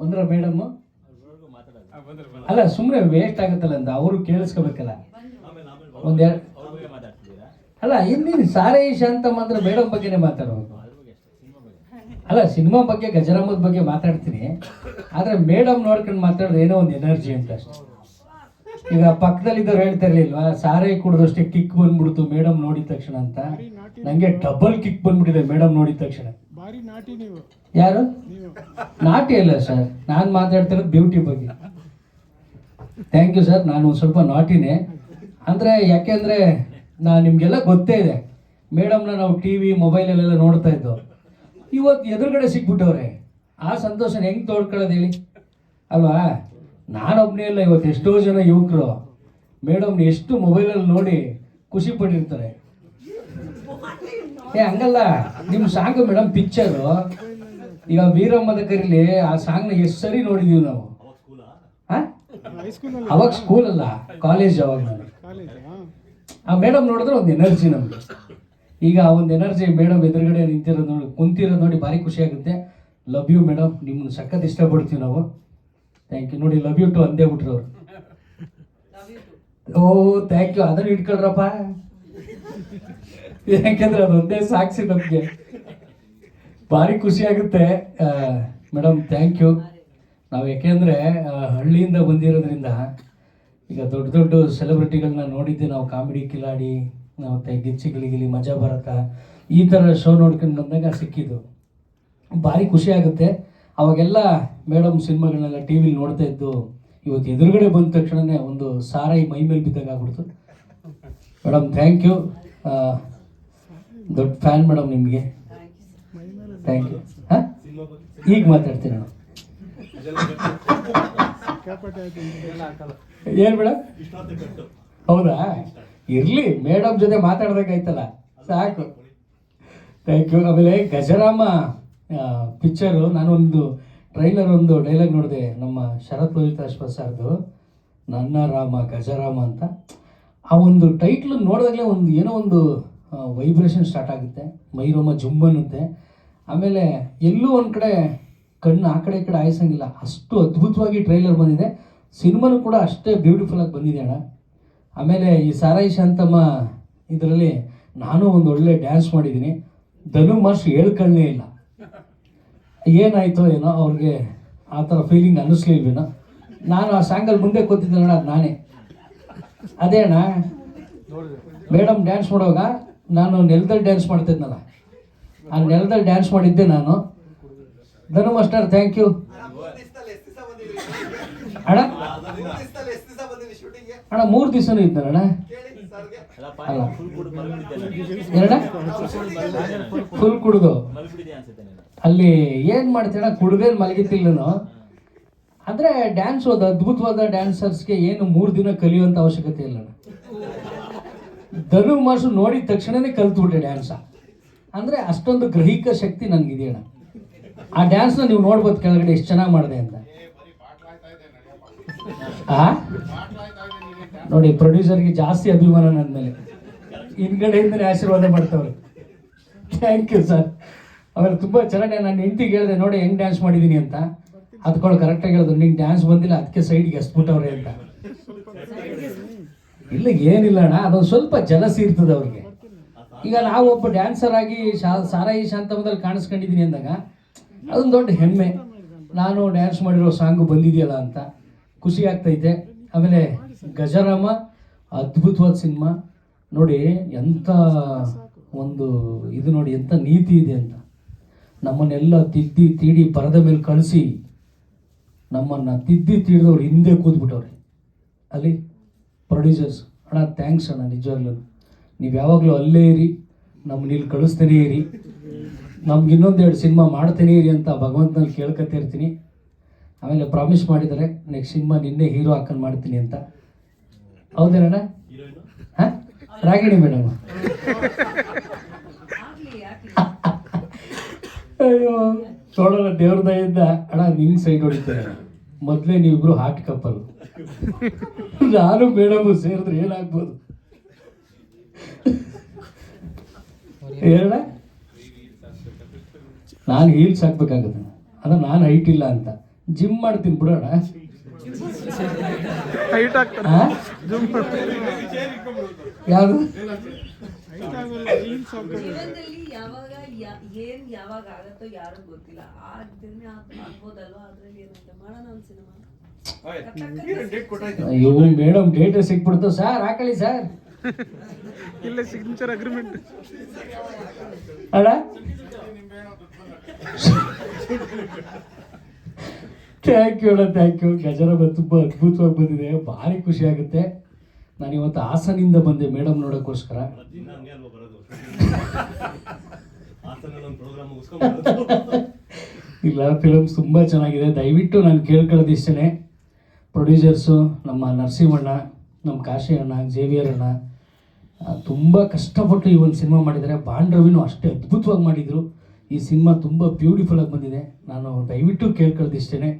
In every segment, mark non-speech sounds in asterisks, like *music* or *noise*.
ಒಂದ್ರ ಮೇಡಮ್ ಅಲ್ಲ ಸುಮ್ಮನೆ ವೇಸ್ಟ್ ಆಗುತ್ತಲ್ಲ ಅಂತ ಅವರು ಕೇಳಿಸ್ಕೋಬೇಕಲ್ಲ. ಒಂದೆರಡು ಅಲ್ಲ ಇನ್ನೇನು ಸಾರೇ ಶಾಂತ ಮಾತ್ರ ಮೇಡಮ್ ಬಗ್ಗೆನೇ ಮಾತಾಡೋದು ಅಲ್ಲ, ಸಿನಿಮಾ ಬಗ್ಗೆ, ಗಜರಾಮದ ಬಗ್ಗೆ ಮಾತಾಡ್ತೀನಿ. ಆದ್ರೆ ಮೇಡಮ್ ನೋಡ್ಕೊಂಡು ಮಾತಾಡೋದು ಏನೋ ಒಂದು ಎನರ್ಜಿ ಅಂತ ಅಷ್ಟೇ. ಈಗ ಪಕ್ಕದಲ್ಲಿದ್ದವ್ರು ಹೇಳ್ತಾ ಇರ್ಲಿಲ್ವಾ ಸಾರೇ ಕುಡಿದಷ್ಟೇ ಕಿಕ್ ಬಂದ್ಬಿಡ್ತು ಮೇಡಮ್ ನೋಡಿದ ತಕ್ಷಣ ಅಂತ. ನಂಗೆ ಡಬಲ್ ಕಿಕ್ ಬಂದ್ಬಿಟ್ಟಿದೆ ಮೇಡಮ್ ನೋಡಿದ ತಕ್ಷಣ. ಯಾರು? ನಾಟಿ ಅಲ್ಲ ಸರ್ ನಾನು ಮಾತಾಡ್ತಿರೋದು ಬ್ಯೂಟಿ ಬಗ್ಗೆ. ಥ್ಯಾಂಕ್ ಯು ಸರ್ ನಾನು ಸ್ವಲ್ಪ ನಾಟಿನೇ. ಅಂದರೆ ಯಾಕೆಂದರೆ ನಾ ನಿಮಗೆಲ್ಲ ಗೊತ್ತೇ ಇದೆ ಮೇಡಮ್ನ ನಾವು ಟಿ ವಿ ಮೊಬೈಲಲ್ಲೆಲ್ಲ ನೋಡ್ತಾ ಇದ್ದೋ. ಇವತ್ತು ಎದುರುಗಡೆ ಸಿಕ್ಬಿಟ್ಟವ್ರೆ. ಆ ಸಂತೋಷನ ಹೆಂಗೆ ತೋಡ್ಕೊಳ್ಳೋದು ಹೇಳಿ? ಅಲ್ವಾ? ನಾನೊಬ್ಬನೇ ಇಲ್ಲ, ಇವತ್ತು ಎಷ್ಟೋ ಜನ ಯುವಕರು. ಮೇಡಮ್ ಎಷ್ಟು ಮೊಬೈಲಲ್ಲಿ ನೋಡಿ ಖುಷಿ ಪಟ್ಟಿರ್ತಾರೆ. ಏ, ಹಂಗಲ್ಲ. ನಿಮ್ಮ ಸಾಂಗ್ ಮೇಡಮ್ ಪಿಕ್ಚರು ಈಗ ವೀರಮ್ಮದ ಕರೀಲಿ ಆ ಸಾಂಗ್ನ ಎಷ್ಟು ಸರಿ ನೋಡಿದೀವಿ ನಾವು. ಅವಾಗ ಸ್ಕೂಲ್ ಅಲ್ಲ ಕಾಲೇಜ್ ಅವಾಗ. ಆ ಮೇಡಮ್ ನೋಡಿದ್ರೆ ಒಂದು ಎನರ್ಜಿ ನಮಗೆ. ಈಗ ಆ ಒಂದು ಎನರ್ಜಿ ಮೇಡಮ್ ಎದುರುಗಡೆ ನಿಂತಿರೋದು ನೋಡಿ, ಕುಂತಿರೋದು ನೋಡಿ ಭಾರಿ ಖುಷಿ ಆಗುತ್ತೆ. ಲವ್ ಯು ಮೇಡಮ್ ನಿಮ್ಮನ್ನ ಸಖತ್ ಇಷ್ಟಪಡ್ತೀವಿ ನಾವು. ಥ್ಯಾಂಕ್ ಯು ನೋಡಿ ಲವ್ ಯು ಟು ಅಂದೇ ಬಿಟ್ರು ಅವ್ರು. ಓ ಥ್ಯಾಂಕ್ ಯು ಅದನ್ನು ಇಟ್ಕೊಳ್ರಪ್ಪ. ಯಾಕೆಂದ್ರೆ ಅದೊಂದೇ ಸಾಕ್ಷಿ ನಮಗೆ. ಭಾರಿ ಖುಷಿ ಆಗುತ್ತೆ. ಮೇಡಮ್ ಥ್ಯಾಂಕ್ ಯು ನಾವು ಯಾಕೆಂದ್ರೆ ಹಳ್ಳಿಯಿಂದ ಬಂದಿರೋದ್ರಿಂದ ಈಗ ದೊಡ್ಡ ದೊಡ್ಡ ಸೆಲೆಬ್ರಿಟಿಗಳನ್ನ ನೋಡಿದ್ದೆ. ನಾವು ಕಾಮಿಡಿ ಕಿಲಾಡಿ, ಮತ್ತೆ ಗಿಚ್ಚಿ ಗಿಲಿಗಿಲಿ ಮಜಾ ಬರತ್ತ ಈ ಥರ ಶೋ ನೋಡ್ಕೊಂಡು ಬಂದಾಗ ಸಿಕ್ಕಿದ್ದು. ಭಾರಿ ಖುಷಿ ಆಗುತ್ತೆ. ಅವಾಗೆಲ್ಲ ಮೇಡಮ್ ಸಿನಿಮಾಗಳನ್ನೆಲ್ಲ ಟಿ ವಿಲಿ ನೋಡ್ತಾ ಇದ್ದು, ಇವತ್ತು ಎದುರುಗಡೆ ಬಂದ ತಕ್ಷಣನೇ ಒಂದು ಸಾರಾಯಿ ಮೈ ಮೇಲೆ ಬಿದ್ದಾಗ ಆಗ್ಬಿಡ್ತು. ಮೇಡಮ್ ಥ್ಯಾಂಕ್ ಯು ದೊಡ್ಡ ಫ್ಯಾನ್ ಮೇಡಮ್ ನಿಮಗೆ. ಥ್ಯಾಂಕ್ ಯು ಹಾಂ? ಈಗ ಮಾತಾಡ್ತೀನಿ ನಾನು ಏನು ಮೇಡಮ್ ಹೌದಾ? ಇರಲಿ ಮೇಡಮ್ ಜೊತೆ ಮಾತಾಡ್ಬೇಕಾಯ್ತಲ್ಲ ಸಾಕು. ಥ್ಯಾಂಕ್ ಯು ಆಮೇಲೆ ಗಜರಾಮ. ಪಿಕ್ಚರು ನಾನೊಂದು ಟ್ರೈಲರ್ ಒಂದು ಡೈಲಾಗ್ ನೋಡಿದೆ. ನಮ್ಮ ಶರತ್ ಲಲಿತಾಶ್ವ ಸರ್ದು. ನನ್ನ ರಾಮ, ಗಜರಾಮ ಅಂತ. ಆ ಒಂದು ಟೈಟ್ಲ್ ನೋಡಿದಾಗಲೇ ಒಂದು ಏನೋ ಒಂದು ವೈಬ್ರೇಷನ್ ಸ್ಟಾರ್ಟ್ ಆಗುತ್ತೆ. ಮೈರೋಮ ಜುಮ್ ಅನ್ನುತ್ತೆ ಆಮೇಲೆ ಎಲ್ಲೂ ಒಂದು ಕಡೆ ಕಣ್ಣು ಆ ಕಡೆ ಈ ಕಡೆ ಆಯಿಸಂಗಿಲ್ಲ ಅಷ್ಟು ಅದ್ಭುತವಾಗಿ ಟ್ರೈಲರ್ ಬಂದಿದೆ. ಸಿನಿಮಾನು ಕೂಡ ಅಷ್ಟೇ ಬ್ಯೂಟಿಫುಲ್ ಆಗಿ ಬಂದಿದೆ ಅಣ್ಣ. ಆಮೇಲೆ ಈ ಸಾರಾಯಿ ಶಾಂತಮ್ಮ ಇದರಲ್ಲಿ ನಾನು ಒಂದು ಒಳ್ಳೆ ಡ್ಯಾನ್ಸ್ ಮಾಡಿದ್ದೀನಿ. ಧನು ಮಾಸ್ಟರ್ ಹೇಳ್ಕೊಳ್ಳೇ ಇಲ್ಲ. ಏನಾಯ್ತೋ ಏನೋ ಅವ್ರಿಗೆ ಆ ಥರ ಫೀಲಿಂಗ್ ಅನ್ನಿಸ್ಲಿಲ್ವೇನೋ ನಾನು ಆ ಸಾಂಗಲ್ಲಿ ಮುಂದೆ ಕೂತಿದ್ದಲ್ಲ ಅದು ನಾನೇ. ಅದೇ ಅಣ್ಣ ಮೇಡಮ್ ಡ್ಯಾನ್ಸ್ ಮಾಡುವಾಗ ನಾನು ನೆಲದಲ್ಲಿ ಡ್ಯಾನ್ಸ್ ಮಾಡ್ತಿದ್ನಲ್ಲ. ಆ ನೆಲದಲ್ಲಿ ಡ್ಯಾನ್ಸ್ ಮಾಡಿದ್ದೆ ನಾನು. ಧನು ಮಾಸ್ಟರ್ ಥ್ಯಾಂಕ್ ಯು ಅಣ್ಣ? ಅಣ್ಣ ಮೂರು ದಿವಸನೂ ಇದ್ದಾನಣ್ಣ ಅಲ್ಲ. ಎರಡ? ಫುಲ್ ಕುಡ್ದು. ಅಲ್ಲಿ ಏನ್ ಮಾಡ್ತೀರ ಕುಡ್ದೇನು ಮಲಗಿತಿಲ್ಲನು ಅಂದ್ರೆ ಡ್ಯಾನ್ಸ್ ಹೋದ ಅದ್ಭುತವಾದ ಡ್ಯಾನ್ಸರ್ಸ್ಗೆ ಏನು ಮೂರು ದಿನ ಕಲಿಯುವಂತ ಅವಶ್ಯಕತೆ ಇಲ್ಲ. ಧನು ಮಾಸು ನೋಡಿದ ತಕ್ಷಣನೇ ಕಲ್ತ್ಬಿಟ್ಟೆ ಡ್ಯಾನ್ಸ ಅಂದ್ರೆ ಅಷ್ಟೊಂದು ಗ್ರಹಿಕ ಶಕ್ತಿ ನನ್ಗಿದೆಯಣ್ಣ ಆ ಡ್ಯಾನ್ಸ್ನ ನೀವು ನೋಡ್ಬೋದು ಕೆಳಗಡೆ ಎಷ್ಟು ಚೆನ್ನಾಗಿ ಮಾಡಿದೆ ಅಂತ. ನೋಡಿ ಪ್ರೊಡ್ಯೂಸರ್ಗೆ ಜಾಸ್ತಿ ಅಭಿಮಾನ ನನ್ನ ಮೇಲೆ. ಹಿಂದ್ಗಡೆಯಿಂದನೇ ಆಶೀರ್ವಾದ ಮಾಡ್ತವ್ರೆ. ಥ್ಯಾಂಕ್ ಯು ಸರ್ ಆಮೇಲೆ ತುಂಬ ಚೆನ್ನಾಗಿ ನಾನು ಹೆಂಡ್ತಿಗೆ ಹೇಳಿದೆ, ನೋಡಿ ಹೆಂಗ್ ಡ್ಯಾನ್ಸ್ ಮಾಡಿದ್ದೀನಿ ಅಂತ. ಅದಕ್ಕೊಳ್ಳು ಕರೆಕ್ಟಾಗಿ ಹೇಳಿದ್ರು ನಿಂಗೆ ಡ್ಯಾನ್ಸ್ ಬಂದಿಲ್ಲ ಅದಕ್ಕೆ ಸೈಡ್ಗೆ ಎಸ್ಬಿಟ್ಟವ್ರೆ ಅಂತ. ಇಲ್ಲ, ಏನಿಲ್ಲ ಅಣ್ಣ, ಅದೊಂದು ಸ್ವಲ್ಪ ಜಲಸಿ ಇರ್ತದೆ ಅವ್ರಿಗೆ. ಈಗ ನಾವು ಒಬ್ಬ ಡ್ಯಾನ್ಸರ್ ಆಗಿ ಶಾ, ಸಾರಾಯಿ ಶಾಂತಮದಲ್ಲಿ ಕಾಣಿಸ್ಕೊಂಡಿದ್ದೀನಿ ಅಂದಾಗ, ಅದೊಂದು ದೊಡ್ಡ ಹೆಮ್ಮೆ. ನಾನು ಡ್ಯಾನ್ಸ್ ಮಾಡಿರೋ ಸಾಂಗು ಬಂದಿದೆಯಲ್ಲ ಅಂತ. ಖುಷಿ ಆಗ್ತೈತೆ. ಆಮೇಲೆ ಗಜರಾಮ, ಅದ್ಭುತವಾದ ಸಿನಿಮಾ. ನೋಡಿ ಎಂಥ ಒಂದು ಇದು ನೋಡಿ ಎಂಥ ನೀತಿ ಇದೆ ಅಂತ. ನಮ್ಮನ್ನೆಲ್ಲ ತಿದ್ದಿ ತೀಡಿ ಪರದ ಮೇಲೆ ಕಳಿಸಿ ನಮ್ಮನ್ನು ತಿದ್ದಿ ತೀಡಿದವ್ರು ಹಿಂದೆ ಕೂತ್ಬಿಟ್ಟವ್ರೆ. ಅಲ್ಲಿ ಪ್ರೊಡ್ಯೂಸರ್ಸ್ ಅಣ್ಣ ಥ್ಯಾಂಕ್ಸ್ ಅಣ್ಣ ನಿಜವಾಗ್ಲೂ ನೀವು ಯಾವಾಗಲೂ ಅಲ್ಲೇ ಇರಿ, ನಮ್ಮನ್ನ ಇಲ್ಲಿ ಕಳಿಸ್ತಾನೇ ಇರಿ. ನಮ್ಗೆ ಇನ್ನೊಂದೆರಡು ಸಿನಿಮಾ ಮಾಡ್ತಾನೇ ಇರಿ ಅಂತ ಭಗವಂತನಲ್ಲಿ ಕೇಳ್ಕೊತಾ ಇರ್ತೀನಿ. ಆಮೇಲೆ ಪ್ರಾಮಿಸ್ ಮಾಡಿದ್ದಾರೆ ನೆಕ್ಸ್ಟ್ ಸಿನಿಮಾ ನಿನ್ನೆ ಹೀರೋ ಹಾಕೊಂಡು ಮಾಡ್ತೀನಿ ಅಂತ. ಹೌದೇನಣ್ಣ? ಹಾಂ? ರಾಗಿಣಿ ಮೇಡಮ್. ಅಯ್ಯೋ. ನೋಡೋಣ ದೇವ್ರ ದಯಿಂದ ಅಣ್ಣ ನಿಂಗೆ ಸೈಡ್ ಹೊಡಿತಾರೆ. ಮೊದಲೇ ನೀವಿಬ್ರು ಹಾಟ್ ಕಪ್ಪಲ್ ನಾನು ಮೇಡಮ್ ಸೇರಿದ್ರೆ ಏನಾಗ್ಬೋದು? ಹೇಳ ನಾನು ಹೀಲ್ಸ್ ಹಾಕ್ಬೇಕಾಗತ್ತೆ. ಅದ ನಾನು ಹೈಟ್ ಇಲ್ಲ ಅಂತ. ಜಿಮ್ ಮಾಡ್ತೀನಿ ಬಿಡೋಣ? ಯಾವುದು? ಜೀವನದಲ್ಲಿ ಯಾವಾಗ ಏನು ಯಾವಾಗ ಆಗತ್ತೋ ಯಾರು ಗೊತ್ತಿಲ್ಲ. ಆ ದಿನ ಆಗ್ಬೋದಲ್ವಾ? ಅದ್ರಲ್ಲಿ ಏನಂತ ಮಾಡೋಣ ಒಂದ್ ಸಿನಿಮಾ. ಅಯ್ಯೋ ಮೇಡಮ್ ಡೇಟ್ ಸಿಕ್ಬಿಡ್ತು. ಸರ್ ಹಾಕಳಿ ಸರ್ ಇಲ್ಲ ಸಿಗ್ನೇಚರ್ ಅಗ್ರಿಮೆಂಟ್ ಅಲ್ಲ ಥ್ಯಾಂಕ್ ಯು ಅಣ್ಣ. ಥ್ಯಾಂಕ್ ಯು ಗಜರಾಮ ತುಂಬ ಅದ್ಭುತವಾಗಿ ಬಂದಿದೆ. ಭಾರಿ ಖುಷಿ ಆಗುತ್ತೆ. ನಾನು ಇವತ್ತು ಹಾಸನಿಂದ ಬಂದೆ ಮೇಡಮ್ ನೋಡೋಕ್ಕೋಸ್ಕರ. ಇಲ್ಲ ಫಿಲಮ್ಸ್ ತುಂಬ ಚೆನ್ನಾಗಿದೆ. ದಯವಿಟ್ಟು ನಾನು ಕೇಳ್ಕೊಳ್ಳೋದು ಇಷ್ಟೇ ಪ್ರೊಡ್ಯೂಸರ್ಸು ನಮ್ಮ ನರಸಿಂಹಣ್ಣ, ನಮ್ಮ ಕಾಶಿ ಅಣ್ಣ ಜೇವಿಯರ್ ಅಣ್ಣ ತುಂಬ ಕಷ್ಟಪಟ್ಟು ಈ ಒಂದು ಸಿನಿಮಾ ಮಾಡಿದ್ದಾರೆ ಬಾಂಡ್ ರವಿನೂ ಅಷ್ಟೇ ಅದ್ಭುತವಾಗಿ ಮಾಡಿದರು. ಈ ಸಿನಿಮಾ ತುಂಬ ಬ್ಯೂಟಿಫುಲ್ಲಾಗಿ ಬಂದಿದೆ. ನಾನು ದಯವಿಟ್ಟು ಕೇಳ್ಕೊಳ್ಳೋದು ಇಷ್ಟೇ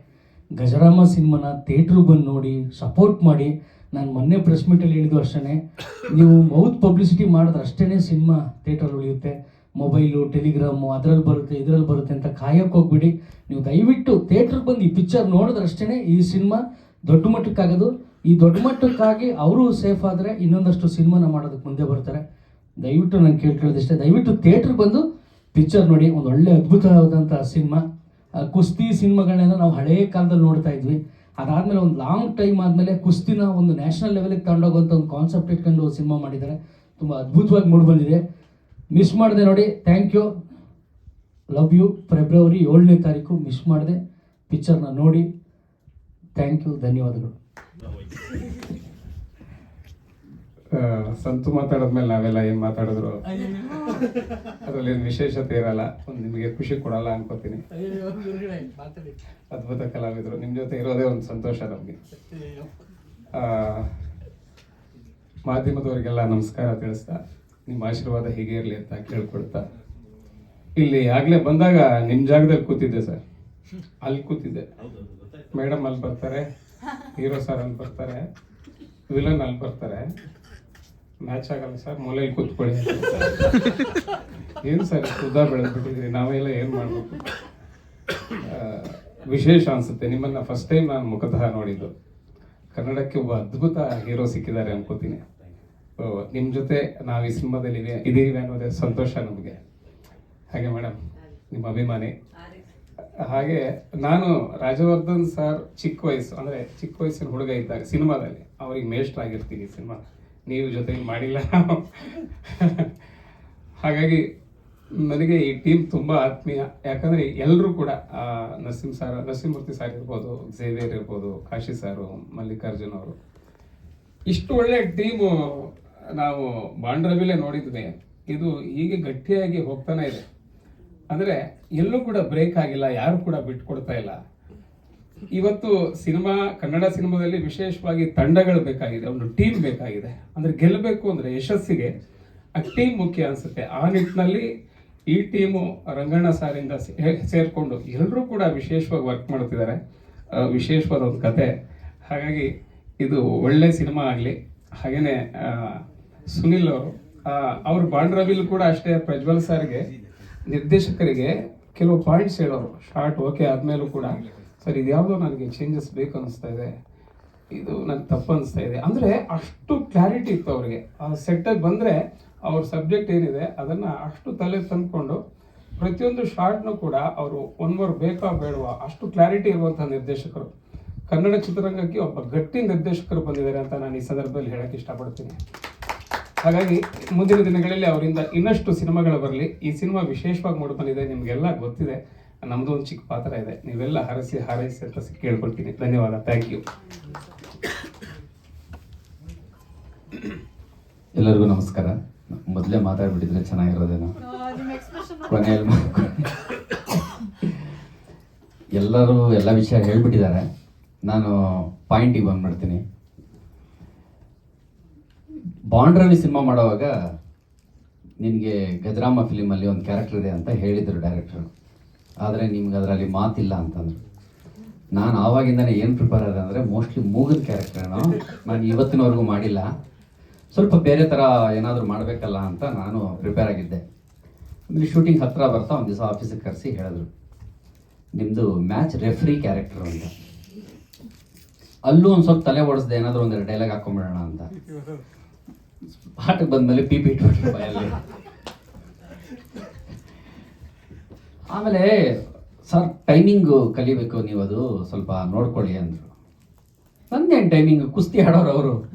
ಗಜರಾಮ ಸಿನಿಮಾನ ಥಿಯೇಟ್ರಿಗೆ ಬಂದು ನೋಡಿ ಸಪೋರ್ಟ್ ಮಾಡಿ ನಾನು ಮೊನ್ನೆ ಪ್ರೆಸ್ ಮೀಟಲ್ಲಿ ಹೇಳಿದ್ದು ಅಷ್ಟೇ ನೀವು ಮೌತ್ ಪಬ್ಲಿಸಿಟಿ ಮಾಡಿದ್ರೆ ಅಷ್ಟೇ ಸಿನಿಮಾ ಥಿಯೇಟರ್ ಉಳಿಯುತ್ತೆ. ಮೊಬೈಲು ಟೆಲಿಗ್ರಾಮು ಅದರಲ್ಲಿ ಬರುತ್ತೆ, ಇದರಲ್ಲಿ ಬರುತ್ತೆ ಅಂತ ಕಾಯಕ್ಕೆ ಹೋಗ್ಬಿಡಿ. ನೀವು ದಯವಿಟ್ಟು ಥಿಯೇಟ್ರಿಗೆ ಬಂದು ಈ ಪಿಕ್ಚರ್ ನೋಡಿದ್ರಷ್ಟೇ ಈ ಸಿನಿಮಾ ದೊಡ್ಡ ಮಟ್ಟಕ್ಕಾಗೋದು ಈ ದೊಡ್ಡ ಮಟ್ಟಕ್ಕಾಗಿ ಅವರು ಸೇಫ್ ಆದರೆ ಇನ್ನೊಂದಷ್ಟು ಸಿನಿಮಾನ ಮಾಡೋದಕ್ಕೆ ಮುಂದೆ ಬರ್ತಾರೆ. ದಯವಿಟ್ಟು ನಾನು ಕೇಳ್ಕೊಳ್ಳೋದಿಷ್ಟೇ ದಯವಿಟ್ಟು ಥಿಯೇಟ್ರಿಗೆ ಬಂದು ಪಿಕ್ಚರ್ ನೋಡಿ, ಒಂದು ಒಳ್ಳೆ ಅದ್ಭುತವಾದಂಥ ಸಿನಿಮಾ ಕುಸ್ತಿ ಸಿನಿಮಾಗಳನ್ನೆಲ್ಲ ನಾವು ಹಳೆಯ ಕಾಲದಲ್ಲಿ ನೋಡ್ತಾ ಇದ್ವಿ. ಅದಾದಮೇಲೆ ಒಂದು ಲಾಂಗ್ ಟೈಮ್ ಆದಮೇಲೆ ಕುಸ್ತಿನ ಒಂದು ನ್ಯಾಷನಲ್ ಲೆವೆಲಿಗೆ ತಗೊಂಡೋಗುವಂಥ ಒಂದು ಕಾನ್ಸೆಪ್ಟ್ ಇಟ್ಕೊಂಡು ಸಿನಿಮಾ ಮಾಡಿದ್ದಾರೆ. ತುಂಬ ಅದ್ಭುತವಾಗಿ ಮೂಡಿ ಬಂದಿದೆ. ಮಿಸ್ ಮಾಡಿದೆ ನೋಡಿ ಥ್ಯಾಂಕ್ ಯು ಲವ್ ಯು ಫೆಬ್ರವರಿ ಏಳನೇ ತಾರೀಕು ಮಿಸ್ ಮಾಡಿದೆ. ಪಿಕ್ಚರ್ನ ನೋಡಿ. ಥ್ಯಾಂಕ್ ಯು ಧನ್ಯವಾದಗಳು. ಸಂತು ಮಾತಾಡಿದ್ಮೇಲೆ ನಾವೆಲ್ಲ ಏನು ಮಾತಾಡಿದ್ರು? ಅದರಲ್ಲಿ ಏನು ವಿಶೇಷತೆ ಇರಲ್ಲ. ಒಂದು ನಿಮಗೆ ಖುಷಿ ಕೊಡಲ್ಲ ಅನ್ಕೋತೀನಿ. ಅದ್ಭುತ ಕಲಾವಿದರು. ನಿಮ್ಮ ಜೊತೆ ಇರೋದೇ ಒಂದು ಸಂತೋಷ ನಮಗೆ. ಮಾಧ್ಯಮದವರಿಗೆಲ್ಲ ನಮಸ್ಕಾರ ತಿಳಿಸ್ತಾ, ನಿಮ್ಮ ಆಶೀರ್ವಾದ ಹೀಗೆ ಇರಲಿ ಅಂತ ಕೇಳ್ಕೊಳ್ತಾ. ಇಲ್ಲಿ ಆಗ್ಲೇ ಬಂದಾಗ ನಿಮ್ಮ ಜಾಗದಲ್ಲಿ ಕೂತಿದ್ದೆ ಸರ್. ಅಲ್ಲಿ ಕೂತಿದ್ದೆ. ಮೇಡಮ್ ಅಲ್ಲಿ ಬರ್ತಾರೆ, ಹೀರೋ ಸರ್ ಅಲ್ಲಿ ಬರ್ತಾರೆ ವಿಲನ್ ಅಲ್ಲಿ ಬರ್ತಾರೆ. ಮ್ಯಾಚ್ ಆಗಲ್ಲ ಸರ್ ಮೂಲೆಯಲ್ಲಿ ಕೂತ್ಕೊಳ್ಳಿ ಏನು ಸರ್ ಸುಧಾ ಬೆಳೆದ್ಬಿಟ್ಟಿದ್ರಿ? ನಾವೆಲ್ಲ ಏನು ಮಾಡಬೇಕು? ವಿಶೇಷ ಅನಿಸುತ್ತೆ. ನಿಮ್ಮನ್ನು ಫಸ್ಟ್ ಟೈಮ್ ನಾನು ಮುಖತಃ ನೋಡಿದ್ದು. ಕನ್ನಡಕ್ಕೆ ಒಬ್ಬ ಅದ್ಭುತ ಹೀರೋ ಸಿಕ್ಕಿದ್ದಾರೆ ಅನ್ಕೋತೀನಿ. ನಿಮ್ಮ ಜೊತೆ ನಾವು ಈ ಸಿನಿಮಾದಲ್ಲಿ ಇದೆ- ಇದೀವಿ ಅನ್ನೋದೇ ಸಂತೋಷ ನಮಗೆ. ಹಾಗೆ ಮೇಡಮ್ ನಿಮ್ಮ ಅಭಿಮಾನಿ. ಹಾಗೆ ನಾನು ರಾಜವರ್ಧನ್ ಸರ್ ಚಿಕ್ಕ ವಯಸ್ಸು ಅಂದರೆ ಚಿಕ್ಕ ವಯಸ್ಸಿನ ಹುಡುಗ ಇದ್ದಾಗ ಸಿನಿಮಾದಲ್ಲಿ, ಅವ್ರಿಗೆ ಮೇಷ್ಟ್ರಾಗಿರ್ತೀನಿ ಸಿನಿಮಾ. ನೀವು ಜೊತೆಗೆ ಮಾಡಿಲ್ಲ ಹಾಗಾಗಿ ನನಗೆ ಈ ಟೀಮ್ ತುಂಬಾ ಆತ್ಮೀಯ. ಯಾಕಂದ್ರೆ ಎಲ್ಲರೂ ಕೂಡ ನರಸಿಂಹ ಸಾರ್ ನರಸಿಂಹಮೂರ್ತಿ ಸಾರ್ ಇರ್ಬೋದು, ಝೇವಿಯರ್ ಇರ್ಬೋದು, ಕಾಶಿ ಸಾರು, ಮಲ್ಲಿಕಾರ್ಜುನ್ ಅವರು. ಇಷ್ಟು ಒಳ್ಳೆ ಟೀಮು ನಾವು ಬಾಂಡ್ರವಿಲೆ ನೋಡಿದ್ವಿ. ಇದು ಹೀಗೆ ಗಟ್ಟಿಯಾಗಿ ಹೋಗ್ತಾನೆ ಇದೆ. ಅಂದ್ರೆ ಎಲ್ಲೂ ಕೂಡ ಬ್ರೇಕ್ ಆಗಿಲ್ಲ, ಯಾರು ಕೂಡ ಬಿಟ್ಕೊಡ್ತಾ ಇಲ್ಲ. ಇವತ್ತು ಸಿನಿಮಾ, ಕನ್ನಡ ಸಿನಿಮಾದಲ್ಲಿ ವಿಶೇಷವಾಗಿ ತಂಡಗಳು ಬೇಕಾಗಿದೆ, ಒಂದು ಟೀಮ್ ಬೇಕಾಗಿದೆ. ಅಂದ್ರೆ ಗೆಲ್ಲಬೇಕು ಅಂದ್ರೆ ಯಶಸ್ಸಿಗೆ ಆ ಟೀಮ್ ಮುಖ್ಯ ಅನ್ಸುತ್ತೆ. ಆ ನಿಟ್ಟಿನಲ್ಲಿ ಈ ಟೀಮು ರಂಗಣ್ಣ ಸಾರಿಂದ ಸೇರ್ಕೊಂಡು ಎಲ್ಲರೂ ಕೂಡ ವಿಶೇಷವಾಗಿ ವರ್ಕ್ ಮಾಡ್ತಿದ್ದಾರೆ. ವಿಶೇಷವಾದ ಒಂದು ಕತೆ. ಹಾಗಾಗಿ ಇದು ಒಳ್ಳೆ ಸಿನಿಮಾ ಆಗಲಿ. ಹಾಗೇನೆ ಸುನಿಲ್ ಅವರು. ಅವರು ಬಾಂಡ್ರವಿಲ್ ಕೂಡ ಅಷ್ಟೇ ಪ್ರಜ್ವಲ್ ಸರ್ಗೆ ನಿರ್ದೇಶಕರಿಗೆ ಕೆಲವು ಪಾಯಿಂಟ್ಸ್ ಹೇಳೋರು. ಶಾರ್ಟ್ ಓಕೆ ಆದ್ಮೇಲೂ ಕೂಡ. ಸರ್ ಇದ್ಯಾವುದೋ ನನಗೆ ಚೇಂಜಸ್ ಬೇಕು ಅನಿಸ್ತಾ ಇದೆ. ಇದು ನನಗೆ ತಪ್ಪು ಅನಿಸ್ತಾ ಇದೆ. ಅಂದರೆ ಅಷ್ಟು ಕ್ಲಾರಿಟಿ ಇತ್ತು ಅವರಿಗೆ. ಆ ಸೆಟ್ಟಾಗಿ ಬಂದರೆ ಅವ್ರ ಸಬ್ಜೆಕ್ಟ್ ಏನಿದೆ, ಅದನ್ನು ಅಷ್ಟು ತಲೆ ತಂದ್ಕೊಂಡು ಪ್ರತಿಯೊಂದು ಶಾರ್ಟ್ನೂ ಕೂಡ ಅವರು ಒನ್ ಮೋರ್ ಬೇಕಾ ಬೇಡವಾ ಅಷ್ಟು ಕ್ಲಾರಿಟಿ ಇರುವಂಥ ನಿರ್ದೇಶಕರು. ಕನ್ನಡ ಚಿತ್ರರಂಗಕ್ಕೆ ಒಬ್ಬ ಗಟ್ಟಿ ನಿರ್ದೇಶಕರು ಬಂದಿದ್ದಾರೆ ಅಂತ ನಾನು ಈ ಸಂದರ್ಭದಲ್ಲಿ ಹೇಳೋಕ್ಕೆ ಇಷ್ಟಪಡ್ತೀನಿ. ಹಾಗಾಗಿ ಮುಂದಿನ ದಿನಗಳಲ್ಲಿ ಅವರಿಂದ ಇನ್ನಷ್ಟು ಸಿನಿಮಾಗಳು ಬರಲಿ, ಈ ಸಿನಿಮಾ ವಿಶೇಷವಾಗಿ ಮೂಡಿ ಬಂದಿದೆ ನಿಮಗೆಲ್ಲ ಗೊತ್ತಿದೆ. ನಮ್ದು ಒಂದು ಚಿಕ್ಕ ಪಾತ್ರ ಇದೆ. ನೀವೆಲ್ಲ ಹರಸಿ, ಹಾರೈಸಿ ಅಂತ ಕೇಳ್ಕೊಳ್ತೀನಿ. ಧನ್ಯವಾದ. ಥ್ಯಾಂಕ್ ಯು ಎಲ್ಲರಿಗೂ ನಮಸ್ಕಾರ. ಮೊದಲೇ ಮಾತಾಡ್ಬಿಟ್ಟಿದ್ರೆ ಚೆನ್ನಾಗಿರೋದೇನೋ. ಕೊನೆಯಲ್ಲಿ ಎಲ್ಲರೂ ಎಲ್ಲ ವಿಷಯ ಹೇಳ್ಬಿಟ್ಟಿದ್ದಾರೆ. ನಾನು ಪಾಯಿಂಟಿಗೆ ಬಂದ್ಬಿಡ್ತೀನಿ. ಮಾಡ್ತೀನಿ ರವಿ ಸಿನಿಮಾ ಮಾಡೋವಾಗ ನಿನಗೆ ಗಜರಾಮ ಫಿಲಿಮಲ್ಲಿ ಒಂದು ಕ್ಯಾರೆಕ್ಟರ್ ಇದೆ ಅಂತ ಹೇಳಿದರು ಡೈರೆಕ್ಟರ್ ಆದರೆ ನಿಮ್ಗೆ ಅದರಲ್ಲಿ ಮಾತಿಲ್ಲ ಅಂತಂದ್ರು. ನಾನು ಆವಾಗಿಂದನೇ ಏನು ಪ್ರಿಪೇರ್ ಆದ ಅಂದರೆ ಮೋಸ್ಟ್ಲಿ ಮೂಗದ ಕ್ಯಾರೆಕ್ಟರ್ ನಾನು ಇವತ್ತಿನವರೆಗೂ ಮಾಡಿಲ್ಲ. ಸ್ವಲ್ಪ ಬೇರೆ ಥರ ಏನಾದರೂ ಮಾಡಬೇಕಲ್ಲ ಅಂತ ನಾನು ಪ್ರಿಪೇರ್ ಆಗಿದ್ದೆ. ಆಮೇಲೆ ಶೂಟಿಂಗ್ ಹತ್ತಿರ ಬರ್ತಾ ಒಂದು ದಿವಸ ಆಫೀಸಿಗೆ ಕರೆಸಿ ಹೇಳಿದ್ರು. ನಿಮ್ಮದು ಮ್ಯಾಚ್ ರೆಫ್ರಿ ಕ್ಯಾರೆಕ್ಟರ್ ಅಂತ. ಅಲ್ಲೂ ಒಂದು ಸ್ವಲ್ಪ ತಲೆ ಓಡಿಸ್ದೆ ಏನಾದರೂ ಒಂದೆರಡು ಡೈಲಾಗ್ ಹಾಕೊಂಬಿಡೋಣ ಅಂತ. ಪಾಠಕ್ಕೆ ಬಂದಮೇಲೆ ಪಿ ಪಿ ಇಟ್ಬಿಟ್ರು ಬಾಯಲ್ಲಿ. ಆಮೇಲೆ, ಸರ್ ಟೈಮಿಂಗು ಕಲಿಬೇಕು ನೀವು ಅದು ಸ್ವಲ್ಪ ನೋಡ್ಕೊಳ್ಳಿ ಅಂದರು. ನಂದೇನು ಟೈಮಿಂಗ್ ಕುಸ್ತಿ ಆಡೋರು ಅವರು.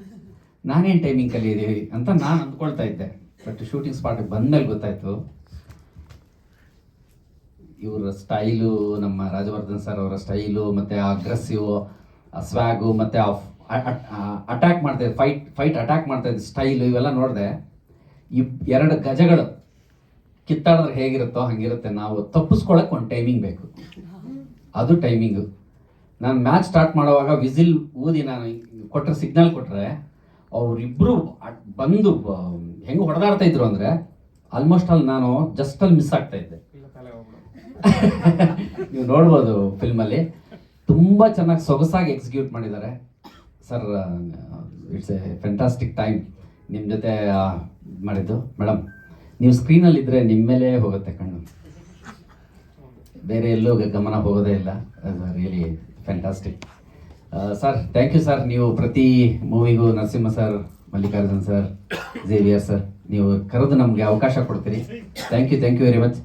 ನಾನೇನು ಟೈಮಿಂಗ್ ಕಲಿಯಿದ್ದೀವಿ ಅಂತ ನಾನು ಅಂದ್ಕೊಳ್ತಾ ಇದ್ದೆ. ಬಟ್ ಶೂಟಿಂಗ್ ಸ್ಪಾಟಿಗೆ ಬಂದಮೇಲೆ ಗೊತ್ತಾಯ್ತು. ಇವರ ಸ್ಟೈಲು ನಮ್ಮ ರಾಜವರ್ಧನ್ ಸರ್ ಅವರ ಸ್ಟೈಲು ಮತ್ತು ಅಗ್ರೆಸಿವ್ ಸ್ವ್ಯಾಗು ಮತ್ತು ಅಟ್ಯಾಕ್ ಮಾಡ್ತಾ ಫೈಟ್ ಫೈಟ್ ಅಟ್ಯಾಕ್ ಮಾಡ್ತಾ ಇದ್ದ ಸ್ಟೈಲು ಇವೆಲ್ಲ ನೋಡಿದೆ. ಈ ಎರಡು ಗಜಗಳು. ಕಿತ್ತಾಡಿದ್ರೆ ಹೇಗಿರುತ್ತೋ ಹಂಗಿರುತ್ತೆ. ನಾವು ತಪ್ಪಿಸ್ಕೊಳಕ್ಕೆ ಒಂದು ಟೈಮಿಂಗ್ ಬೇಕು. ಅದು ಟೈಮಿಂಗು ನಾನು ಮ್ಯಾಚ್ ಸ್ಟಾರ್ಟ್ ಮಾಡುವಾಗ ವಿಸಿಲ್ ಊದಿ ನಾನು ಕೊಟ್ಟರೆ ಸಿಗ್ನಲ್ ಕೊಟ್ಟರೆ ಅವರಿಬ್ಬರು ಬಂದು ಹೆಂಗೆ ಹೊಡೆದಾಡ್ತಾ ಇದ್ರು ಅಂದರೆ ಆಲ್ಮೋಸ್ಟ್ ಅಲ್ಲಿ ನಾನು ಜಸ್ಟ್ ಅಲ್ಲಿ ಮಿಸ್ ಆಗ್ತಾ ಇದ್ದೆ. *laughs* ನೀವು ನೋಡ್ಬೋದು ಫಿಲ್ಮಲ್ಲಿ ತುಂಬ ಚೆನ್ನಾಗಿ ಸೊಗಸಾಗಿ ಎಕ್ಸಿಕ್ಯೂಟ್ ಮಾಡಿದ್ದಾರೆ. Sir it's a fantastic time ನಿಮ್ಮ ಜೊತೆ ಮಾಡಿದ್ದು. ಮೇಡಮ್ ನೀವು ಸ್ಕ್ರೀನಲ್ಲಿ ಇದ್ದರೆ ನಿಮ್ಮ ಮೇಲೆ ಹೋಗುತ್ತೆ ಕಣ್ಣು. ಬೇರೆ ಎಲ್ಲೂ ಗಮನ ಹೋಗೋದೇ ಇಲ್ಲ. Really fantastic sir thank you sir ನೀವು ಪ್ರತಿ ಮೂವಿಗೂ Narasimha sir Mallikarjun sir Xavier sir ನೀವು ಕರೆದು ನಮಗೆ ಅವಕಾಶ ಕೊಡ್ತೀರಿ. Thank you thank you very much